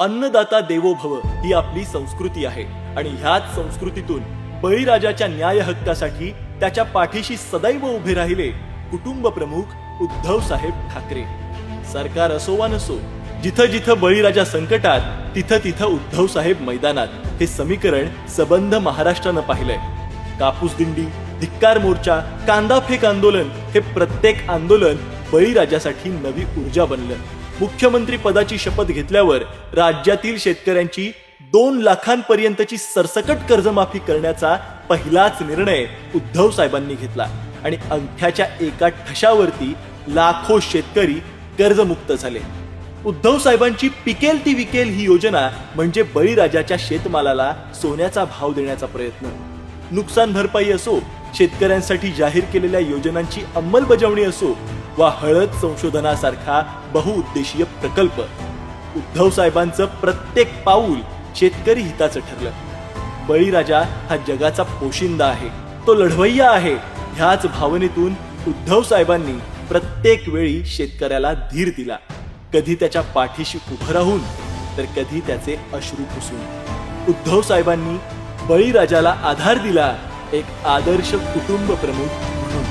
अन्नदाता देवो भव ही आपली संस्कृती आहे. आणि ह्याच संस्कृतीतून बळीराजाच्या न्याय हक्कासाठी त्याच्या पाठीशी सदैव उभे राहिले कुटुंब प्रमुख उद्धव साहेब ठाकरे. सरकार असो वा नसो जिथं जिथं बळीराजा संकटात तिथं तिथं उद्धव साहेब मैदानात हे समीकरण सबंध महाराष्ट्रानं पाहिलंय. कापूस दिंडी धिक्कार मोर्चा कांदा फेक आंदोलन हे प्रत्येक आंदोलन बळीराजासाठी नवी ऊर्जा बनलं. मुख्यमंत्री पदाची शपथ घेतल्यावर राज्यातील शेतकऱ्यांची दोन लाखांपर्यंतची सरसकट कर्जमाफी करण्याचा पहिलाच निर्णय उद्धव साहेबांनी घेतला. आणि अंगठ्याच्या एका ठशावरती लाखो शेतकरी कर्जमुक्त झाले. उद्धव साहेबांची पिकेल ती विकेल ही योजना म्हणजे बळीराजाच्या शेतमालाला सोन्याचा भाव देण्याचा प्रयत्न. नुकसान भरपाई असो शेतकऱ्यांसाठी जाहीर केलेल्या योजनांची अंमलबजावणी असो वा हळद संशोधनासारखा बहुउद्देशीय प्रकल्प. उद्धव साहेबांचं प्रत्येक पाऊल शेतकरी हिताचं ठरलं. बळीराजा हा जगाचा पोशिंदा आहे. तो लढवय्या आहे. ह्याच भावनेतून उद्धव साहेबांनी प्रत्येक वेळी शेतकऱ्याला धीर दिला. कधी त्याच्या पाठीशी उभं राहून तर कधी त्याचे अश्रू पुसून. उद्धव साहेबांनी बळीराजाला आधार दिला एक आदर्श कुटुंब प्रमुख म्हणून.